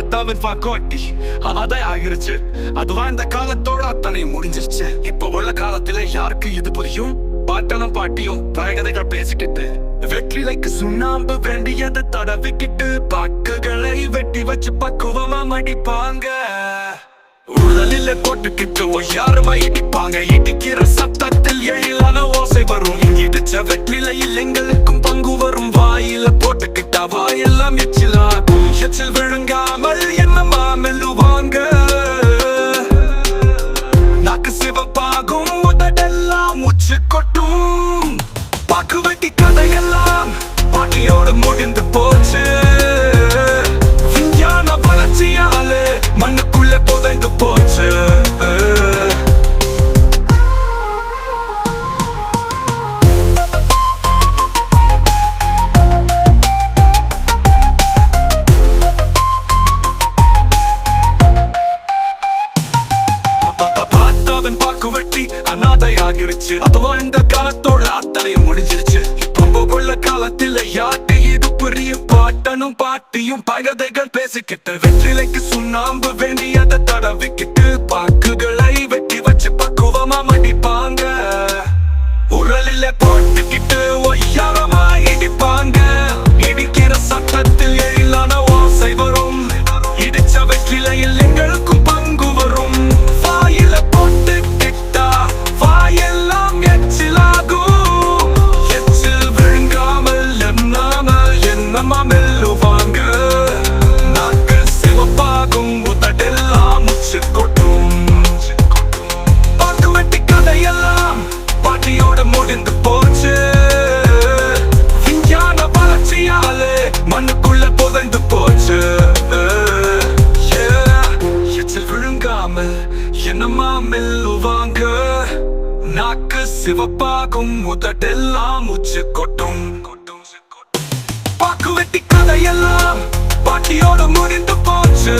பார்த்தாவின் பாக்கோட்டி அதான் ஆகிருச்சு. அதுவா இந்த காலத்தோட அத்தனை முடிஞ்சிருச்சு. இப்ப உள்ள காலத்துல யாருக்கு இது புரியும்? பாட்டனும் பாட்டியும் பழகதைகள் பேசிக்கிட்டு. வெற்றிலைக்கு சுண்ணாம்பு வேண்டியதை தடவிக்கிட்டு பாக்குகளை வெட்டி வச்சு பக்குவமா மடிப்பாங்க. உடலில போட்டுக்கிட்டு யாருமா இடிப்பாங்க இடிக்கிற சத்தத்தில் எழிலான ஓசை வரும். இடிச்ச வெற்றிலையில் எங்களுக்கும் பங்கு வரும். வாயில போட்டுக்கிட்டா வாயெல்லாம் எச்சிலாகும் வெட்டி ஆகிருச்சு அதுவா இந்த காலத்தோட அத்தனையும் முடிஞ்சிருச்சு. இப்போ உள்ள காலத்தில் யாட்டு இது புரிய பாட்டனும் பாட்டியும் பகதைகள் பேசிக்கிட்டு வெற்றிலைக்கு சுண்ணாம்பு வேண்டியதை தடவிக்கிட்டு என்னமா மெல்லுவாங்க? நாக்கு சிவப்பாகும் முதட்டெல்லாம் உச்சு கொட்டும். பாக்கு வெட்டி கதையெல்லாம் பாட்டியோட முடிந்து போச்சு.